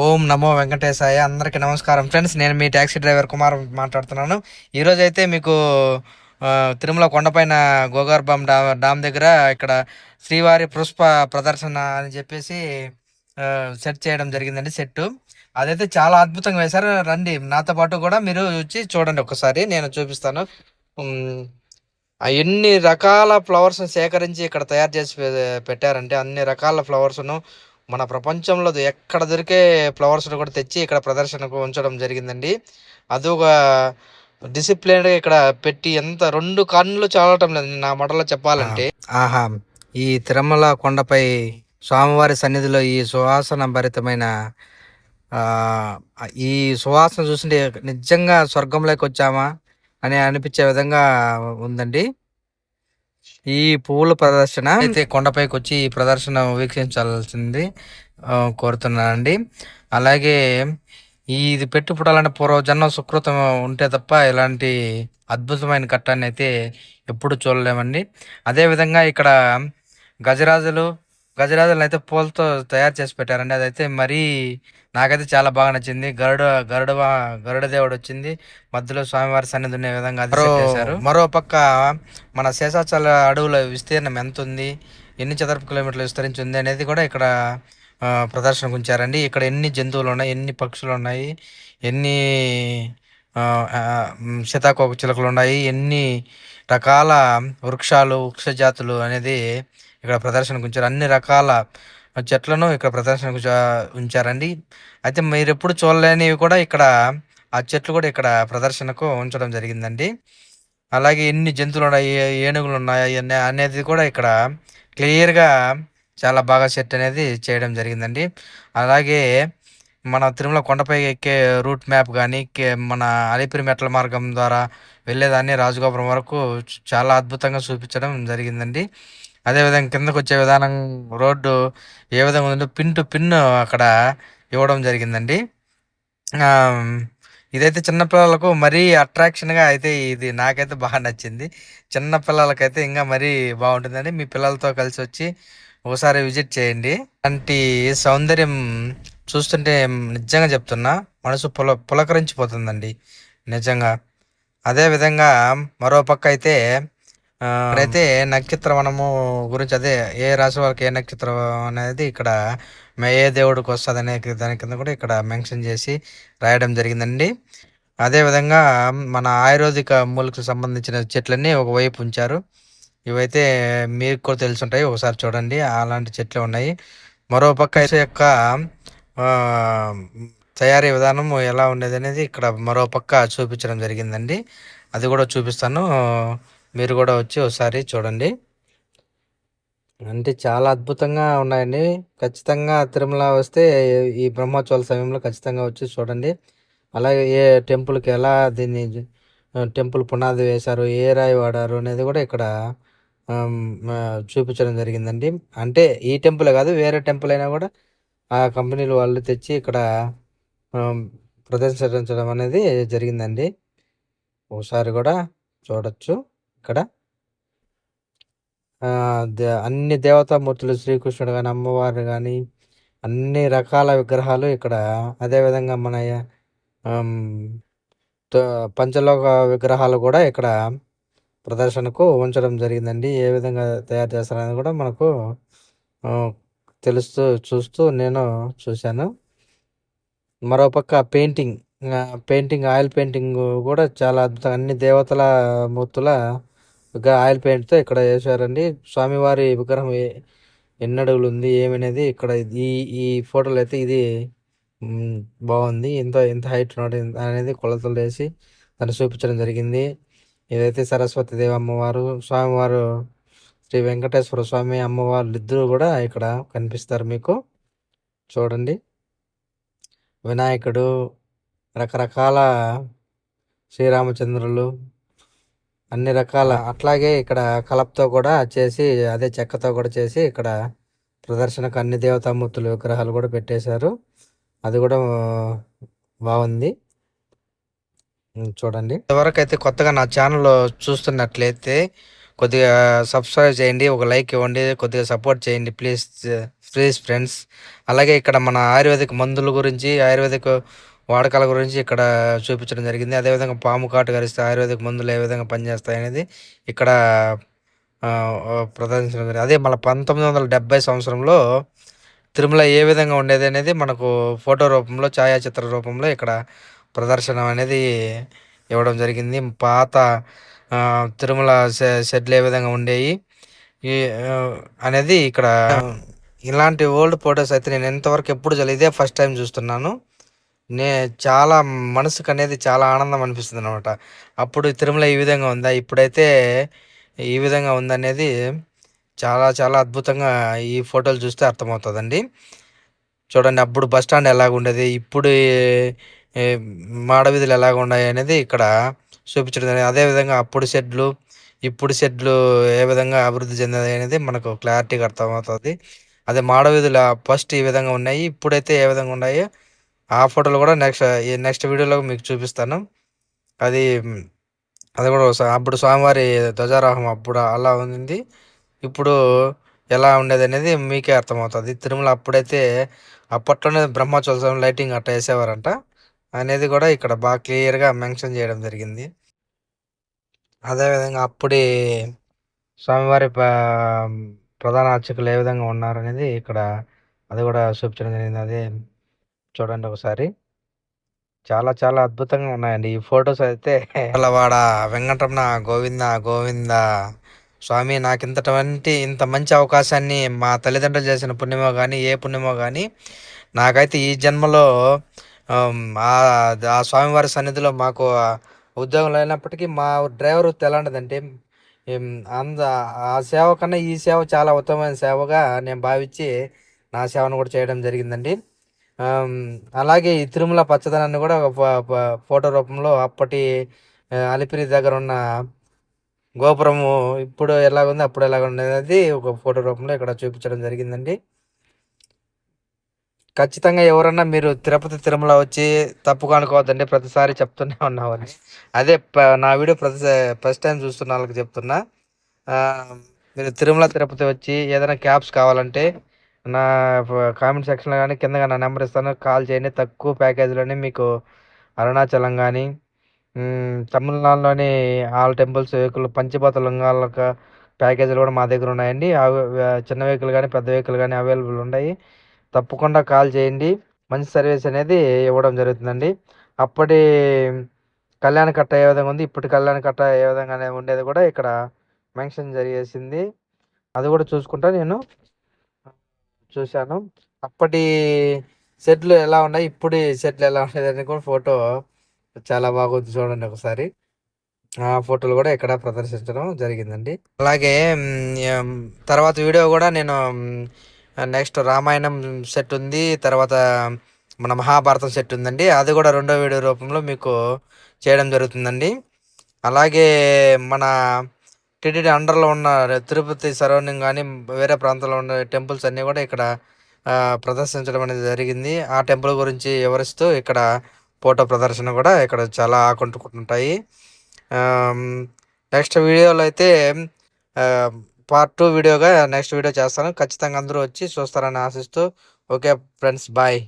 ఓం నమో వెంకటేశాయ. అందరికీ నమస్కారం. ఫ్రెండ్స్ నేను మీ ట్యాక్సీ డ్రైవర్ కుమార్ మాట్లాడుతున్నాను. ఈరోజు అయితే మీకు తిరుమల కొండపైన గోగార్బం డా డామ్ దగ్గర ఇక్కడ శ్రీవారి పుష్ప ప్రదర్శన అని చెప్పేసి సెట్ చేయడం జరిగిందండి సెట్ అదైతే చాలా అద్భుతంగా వేశారు. రండి నాతో పాటు కూడా మీరు వచ్చి చూడండి ఒకసారి నేను చూపిస్తాను. ఎన్ని రకాల ఫ్లవర్స్ సేకరించి ఇక్కడ తయారు చేసి పెట్టారంటే అన్ని రకాల ఫ్లవర్స్ను మన ప్రపంచంలో ఎక్కడ దొరికే ఫ్లవర్స్ కూడా తెచ్చి ఇక్కడ ప్రదర్శనకు ఉంచడం జరిగిందండి. అది ఒక డిసిప్లిన్గా ఇక్కడ పెట్టి ఎంత రెండు కన్నులు చాలటం లేదు నా మాటలో చెప్పాలంటే. ఆహా. ఈ తిరుమల కొండపై స్వామివారి సన్నిధిలో ఈ సువాసన భరితమైన ఈ సువాసన చూసింటే నిజంగా స్వర్గంలోకి వచ్చామా అని అనిపించే విధంగా ఉందండి. ఈ పువ్వుల ప్రదర్శన అయితే కొండపైకి వచ్చి ఈ ప్రదర్శన వీక్షించాల్సింది కోరుతున్నానండి. అలాగే ఈ ఇది పుట్టాలంటే పూర్వజన్మ సుకృతం ఉంటే తప్ప ఇలాంటి అద్భుతమైన కట్టాన్ని అయితే ఎప్పుడు చూడలేమండి. అదేవిధంగా ఇక్కడ గజరాజులు గజరాజులను అయితే పూలతో తయారు చేసి పెట్టారండి. అదైతే మరీ నాకైతే చాలా బాగా నచ్చింది. గరుడ గరుడ గరుడ దేవుడు వచ్చింది. మధ్యలో స్వామివారి సన్నిధి ఉండే విధంగా చేశారు. మరో పక్క మన శేషాచల అడవుల విస్తీర్ణం ఎంత ఉంది ఎన్ని చదరపు కిలోమీటర్లు విస్తరించి ఉంది అనేది కూడా ఇక్కడ ప్రదర్శన ప్రదర్శనకు ఉంచారండి ఇక్కడ ఎన్ని జంతువులు ఉన్నాయి? ఎన్ని పక్షులు ఉన్నాయి? ఎన్ని ఆ, సీతాకోక చిలుకలు ఉన్నాయి? ఎన్ని రకాల వృక్షాలు వృక్ష జాతులు అనేది ఇక్కడ ప్రదర్శనకు ఉంచారు అన్ని రకాల చెట్లను ఇక్కడ ప్రదర్శనకు చా- ఉంచారండి. అయితే మీరు ఎప్పుడు చూడలేనివి కూడా ఇక్కడ ఆ చెట్లు కూడా ఇక్కడ ప్రదర్శనకు ఉంచడం జరిగిందండి. అలాగే ఎన్ని జంతువులు ఉన్నాయి ఏ- ఏనుగులు ఉన్నాయి అనేది కూడా ఇక్కడ క్లియర్గా చాలా బాగా సెట్ అనేది చేయడం జరిగిందండి. అలాగే మన తిరుమల కొండపై ఎక్కే రూట్ మ్యాప్ కానీ మన అలిపిరి మెట్ల మార్గం ద్వారా వెళ్ళేదాన్ని రాజగోపురం వరకు చాలా అద్భుతంగా చూపించడం జరిగిందండి. అదేవిధంగా కిందకు వచ్చే విధానం రోడ్డు ఏ విధంగా ఉందో పిన్ టు పిన్ అక్కడ ఇవ్వడం జరిగిందండి. ఇదైతే చిన్నపిల్లలకు మరీ అట్రాక్షన్గా అయితే ఇది నాకైతే బాగా నచ్చింది. చిన్న పిల్లలకైతే ఇంకా మరీ బాగుంటుందండి. మీ పిల్లలతో కలిసి వచ్చి ఒకసారి విజిట్ చేయండి. అలాంటి సౌందర్యం చూస్తుంటే నిజంగా చెప్తున్నా మనసు పుల పులకరించిపోతుందండి. నిజంగా. అదే విధంగా మరో పక్క అయితే ఆ, ఇక్కడైతే నక్షత్ర వనము గురించి అదే ఏ రాశి వాళ్ళకి ఏ నక్షత్రం అనేది ఇక్కడ మే- ఏ దేవుడికి వస్తుంది అనే దాని కింద కూడా ఇక్కడ మెన్షన్ చేసి రాయడం జరిగిందండి. అదే విధంగా మన ఆయుర్వేదిక మూలికకు సంబంధించిన చెట్లన్నీ ఒకవైపు ఉంచారు. ఇవైతే మీకు కూడా తెలుసుంటాయి. ఒకసారి చూడండి. అలాంటి చెట్లు ఉన్నాయి. మరో పక్క అయితే యొక్క తయారీ విధానం ఎలా ఉండేది అనేది ఇక్కడ మరో పక్క చూపించడం జరిగిందండి. అది కూడా చూపిస్తాను. మీరు కూడా వచ్చి ఒకసారి చూడండి. అంటే చాలా అద్భుతంగా ఉన్నాయండి. ఖచ్చితంగా తిరుమల వస్తే ఈ బ్రహ్మోత్సవాల సమయంలో ఖచ్చితంగా వచ్చి చూడండి. అలాగే ఏ టెంపుల్కి ఎలా దీన్ని టెంపుల్ పునాది వేశారు ఏ రాయి వాడారు అనేది కూడా ఇక్కడ చూపించడం జరిగిందండి. అంటే ఈ టెంపుల్ కాదు వేరే టెంపుల్ అయినా కూడా ఆ కంపెనీలు వాళ్ళు తెచ్చి ఇక్కడ ప్రదర్శించడం అనేది జరిగిందండి. ఒకసారి కూడా చూడొచ్చు ఇక్కడ. దే- అన్ని దేవతామూర్తులు శ్రీకృష్ణుడు కానీ అమ్మవారు కానీ అన్ని రకాల విగ్రహాలు ఇక్కడ అదేవిధంగా మన పంచలోక విగ్రహాలు కూడా ఇక్కడ ప్రదర్శనకు ఉంచడం జరిగిందండి. ఏ విధంగా తయారు చేస్తారనేది కూడా మనకు తెలుస్తూ చూస్తూ నేను చూశాను. మరోపక్క పెయింటింగ్ పెయింటింగ్ ఆయిల్ పెయింటింగ్ కూడా చాలా అద్భుతంగా అన్ని దేవతల మూర్తుల ఆయిల్ పెయింట్తో ఇక్కడ వేశారండి. స్వామివారి విగ్రహం ఎన్నడుగులు ఎన్ని అడుగులు ఉంది ఏమనేది ఇక్కడ ఈ ఈ ఫోటోలు అయితే ఇది బాగుంది. ఇంత ఇంత హైట్ ఉన్నాడు అనేది కొలతలు వేసి దాన్ని చూపించడం జరిగింది. ఇదైతే సరస్వతి దేవి అమ్మవారు స్వామివారు శ్రీ వెంకటేశ్వర స్వామి అమ్మవారు ఇద్దరు కూడా ఇక్కడ కనిపిస్తారు మీకు. చూడండి. వినాయకుడు రకరకాల శ్రీరామచంద్రులు అన్ని రకాల అట్లాగే ఇక్కడ కలపతో కూడా చేసి అదే చెక్కతో కూడా చేసి ఇక్కడ ప్రదర్శనకు అన్ని దేవతామూర్తుల విగ్రహాలు కూడా పెట్టేశారు. అది కూడా బాగుంది. చూడండి. ఇంతవరకు అయితే కొత్తగా నా ఛానల్ చూస్తున్నట్లయితే కొద్దిగా సబ్స్క్రైబ్ చేయండి ఒక లైక్ ఇవ్వండి కొద్దిగా సపోర్ట్ చేయండి ప్లీజ్ ప్లీజ్ ఫ్రెండ్స్ అలాగే ఇక్కడ మన ఆయుర్వేదిక్ మందుల గురించి ఆయుర్వేదిక్ వాడకాల గురించి ఇక్కడ చూపించడం జరిగింది. అదేవిధంగా పాము కాటు కరిస్తే ఆయుర్వేదిక్ మందులు ఏ విధంగా పనిచేస్తాయి అనేది ఇక్కడ ప్రదర్శించడం జరిగింది. అదే మన పంతొమ్మిది వందల డెబ్బై సంవత్సరంలో తిరుమల ఏ విధంగా ఉండేది అనేది మనకు ఫోటో రూపంలో ఛాయాచిత్ర రూపంలో ఇక్కడ ప్రదర్శన అనేది ఇవ్వడం జరిగింది. పాత తిరుమల షెడ్లు ఏ విధంగా ఉండేవి ఈ అనేది ఇక్కడ ఇలాంటి ఓల్డ్ ఫొటోస్ అయితే నేను ఎంతవరకు ఎప్పుడు చదివి ఇదే ఫస్ట్ టైం చూస్తున్నాను. నే చాలా మనసుకు అనేది చాలా ఆనందం అనిపిస్తుంది అనమాట అప్పుడు తిరుమల ఈ విధంగా ఉందా? ఇప్పుడైతే ఈ విధంగా ఉందనేది చాలా చాలా అద్భుతంగా ఈ ఫోటోలు చూస్తే అర్థమవుతుందండి. చూడండి అప్పుడు బస్ స్టాండ్ ఎలాగ ఉండేది ఇప్పుడు మాడవీధులు ఎలాగ ఉన్నాయి అనేది ఇక్కడ చూపించడం అదేవిధంగా అప్పుడు షెడ్లు ఇప్పుడు షెడ్లు ఏ విధంగా అభివృద్ధి చెందాయి అనేది మనకు క్లారిటీగా అర్థమవుతుంది. అదే మాడవీధుల ఫస్ట్ ఈ విధంగా ఉన్నాయి. ఇప్పుడైతే ఏ విధంగా ఉన్నాయో? ఆ ఫోటోలు కూడా నెక్స్ట్ నెక్స్ట్ వీడియోలో మీకు చూపిస్తాను. అది అది కూడా అప్పుడు స్వామివారి ధ్వజారోహం అప్పుడు అలా ఉంది ఇప్పుడు ఎలా ఉండేది అనేది మీకే అర్థమవుతుంది. తిరుమల అప్పుడైతే అప్పట్లోనే బ్రహ్మోత్సవం లైటింగ్ అట్ట వేసేవారంట. అనేది కూడా ఇక్కడ బాగా క్లియర్గా మెన్షన్ చేయడం జరిగింది. అదేవిధంగా అప్పుడే స్వామివారి ప్రధాన అర్చకులు ఏ విధంగా ఉన్నారనేది ఇక్కడ అది కూడా చూపించడం జరిగింది. అదే చూడండి ఒకసారి. చాలా చాలా అద్భుతంగా ఉన్నాయండి. ఈ ఫొటోస్ అయితే వాడ వెంకటరమణ గోవింద గోవింద స్వామి నాకు ఇంత మంచి అవకాశాన్ని మా తల్లిదండ్రులు చేసిన పుణ్యమో కానీ ఏ పుణ్యమో కానీ నాకైతే ఈ జన్మలో ఆ స్వామివారి సన్నిధిలో మాకు ఉద్యోగం లేనప్పటికీ మా డ్రైవర్ ఎలాంటిదంటే అంద ఆ సేవ కన్నా ఈ సేవ చాలా ఉత్తమమైన సేవగా నేను భావించి నా సేవను కూడా చేయడం జరిగిందండి. అలాగే ఈ తిరుమల పచ్చదనాన్ని కూడా ఫోటో రూపంలో అప్పటి అలిపిరి దగ్గర ఉన్న గోపురము ఇప్పుడు ఎలాగుంది అప్పుడు ఎలాగ ఉండేది ఒక ఫోటో రూపంలో ఇక్కడ చూపించడం జరిగిందండి. ఖచ్చితంగా ఎవరన్నా మీరు తిరుపతి తిరుమల వచ్చి తప్పు అనుకోవద్దండి ప్రతిసారి చెప్తూనే ఉన్నామని అదే నా వీడియో ప్రతి ఫస్ట్ టైం చూస్తున్న వాళ్ళకి చెప్తున్నా. మీరు తిరుమల తిరుపతి వచ్చి ఏదైనా క్యాబ్స్ కావాలంటే నా కామెంట్ సెక్షన్లో కానీ కింద నా నెంబర్ ఇస్తాను. కాల్ చేయండి. తక్కువ ప్యాకేజీలోనే మీకు అరుణాచలం కానీ తమిళనాడులోని ఆల్ టెంపుల్స్ వెహికల్ పంచభూత లింగాల ప్యాకేజీలు కూడా మా దగ్గర ఉన్నాయండి. చిన్న వెహికల్ కానీ పెద్ద వెహికల్ కానీ అవైలబుల్ ఉన్నాయి తప్పకుండా కాల్ చేయండి. మంచి సర్వీస్ అనేది ఇవ్వడం జరుగుతుందండి. అప్పటి కళ్యాణ కట్ట ఏ విధంగా ఉంది? ఇప్పటి కళ్యాణ కట్ట ఏ విధంగా ఉండేది కూడా ఇక్కడ మెన్షన్ జరిగేసింది. అది కూడా చూసుకుంటా నేను. చూశాను. అప్పటి సెట్లు ఎలా ఉన్నాయి? ఇప్పుడు సెట్లు ఎలా ఉండేదని అని కూడా ఫోటో చాలా బాగుంది చూడండి ఒకసారి. ఆ ఫోటోలు కూడా ఇక్కడ ప్రదర్శించడం జరిగిందండి. అలాగే తర్వాత వీడియో కూడా నేను నెక్స్ట్ రామాయణం సెట్ ఉంది తర్వాత మన మహాభారతం సెట్ ఉందండి. అది కూడా రెండో వీడియో రూపంలో మీకు చేయడం జరుగుతుందండి. అలాగే మన టీటీడీ అండర్లో ఉన్న తిరుపతి సరౌండింగ్ కానీ వేరే ప్రాంతంలో ఉన్న టెంపుల్స్ అన్నీ కూడా ఇక్కడ ప్రదర్శించడం అనేది జరిగింది. ఆ టెంపుల్ గురించి వివరిస్తూ ఇక్కడ ఫోటో ప్రదర్శన కూడా ఇక్కడ చాలా ఆకట్టుకుంటుంటాయి నెక్స్ట్ వీడియోలో అయితే పార్ట్ టూ వీడియోగా నెక్స్ట్ వీడియో చేస్తాను. ఖచ్చితంగా అందరూ వచ్చి చూస్తారని ఆశిస్తూ. Okay friends bye